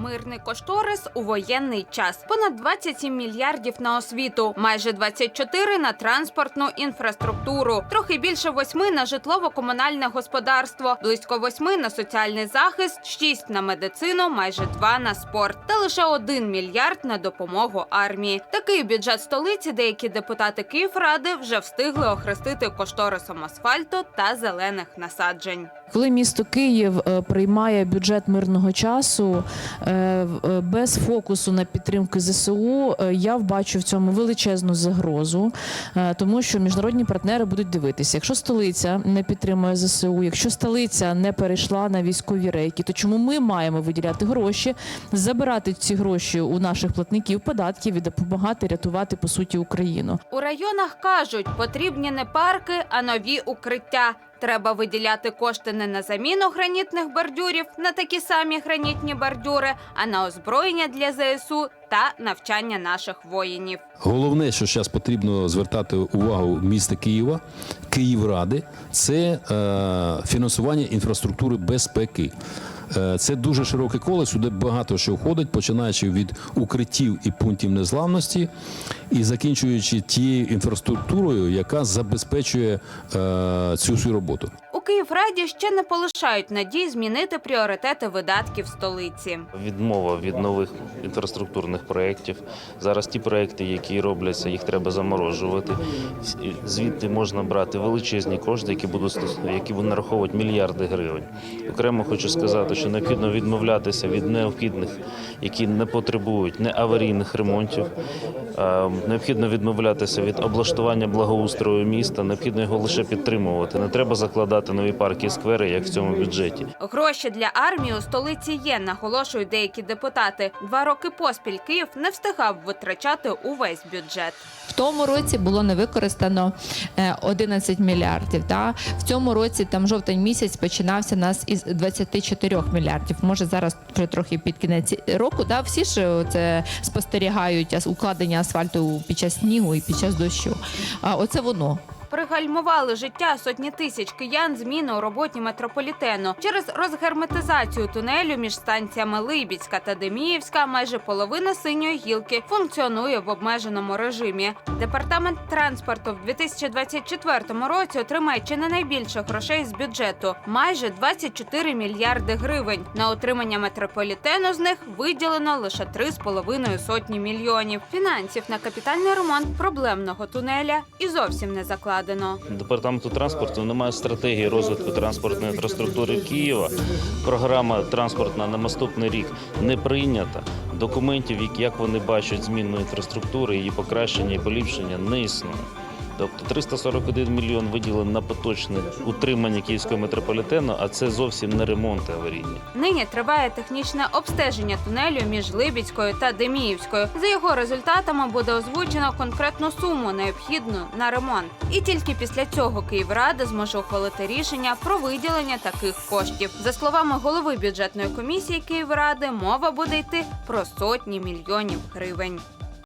Мирний кошторис у воєнний час. Понад 27 мільярдів на освіту, майже 24 на транспортну інфраструктуру, трохи більше 8 на житлово-комунальне господарство, близько 8 на соціальний захист, 6 на медицину, майже 2 на спорт та лише 1 мільярд на допомогу армії. Такий бюджет столиці деякі депутати Київради вже встигли охрестити кошторисом асфальту та зелених насаджень. Коли місто Київ е, приймає бюджет мирного часу е, е, без фокусу на підтримку ЗСУ, я бачу в цьому величезну загрозу, тому що міжнародні партнери будуть дивитися. Якщо столиця не підтримує ЗСУ, якщо столиця не перейшла на військові рейки, то чому ми маємо виділяти гроші, забирати ці гроші у наших платників податків і допомагати рятувати по суті Україну? У районах кажуть, потрібні не парки, а нові укриття. Треба виділяти кошти не на заміну гранітних бордюрів, на такі самі гранітні бордюри, а на озброєння для ЗСУ та навчання наших воїнів. Головне, що зараз потрібно звертати увагу міста Києва, Київради, це е, фінансування інфраструктури безпеки. Е, Це дуже широке коло, сюди багато що входить, починаючи від укриттів і пунктів незламності, і закінчуючи тією інфраструктурою, яка забезпечує е, цю всю роботу. У Київраді ще не полишають надій змінити пріоритети видатків столиці. Відмова від нових інфраструктурних проєктів. Зараз ті проєкти, які робляться, їх треба заморожувати. Звідти можна брати величезні кошти, які будуть які будуть нараховувати мільярди гривень. Окремо хочу сказати, що необхідно відмовлятися від необхідних, які не потребують не аварійних ремонтів. Е, Необхідно відмовлятися від облаштування благоустрою міста. Необхідно його лише підтримувати. Не треба закладати нові парки і сквери, як в цьому бюджеті. Гроші для армії у столиці є, наголошують деякі депутати. Два роки поспіль Київ не встигав витрачати увесь бюджет. В тому році було не використано е, 11 мільярдів. Да? В цьому році там жовтень місяць починався нас із 24 мільярдів. Може зараз вже трохи під кінець року. Да? Всі ж е, це спостерігають укладення асфальту під час снігу і під час дощу. А оце воно. Пригальмували життя сотні тисяч киян зміни у роботі метрополітену через розгерметизацію тунелю між станціями Либідська та Деміївська. Майже половина синьої гілки функціонує в обмеженому режимі. Департамент транспорту в 2024 році отримає чи не найбільше грошей з бюджету майже 24 мільярди гривень. На отримання метрополітену з них виділено лише 3,5 сотні мільйонів. Фінансів на капітальний ремонт проблемного тунеля і зовсім не закладено. Департаменту транспорту немає стратегії розвитку транспортної інфраструктури Києва. Програма транспортна на наступний рік не прийнята. Документів, як- вони бачать зміну інфраструктури, її покращення і поліпшення, не існує. Тобто 341 мільйон виділено на поточне утримання київського метрополітену, а це зовсім не ремонти аварійні. Нині триває технічне обстеження тунелю між Либідською та Деміївською. За його результатами буде озвучено конкретну суму, необхідну на ремонт. І тільки після цього Київрада зможе ухвалити рішення про виділення таких коштів. За словами голови бюджетної комісії Київради, мова буде йти про сотні мільйонів гривень.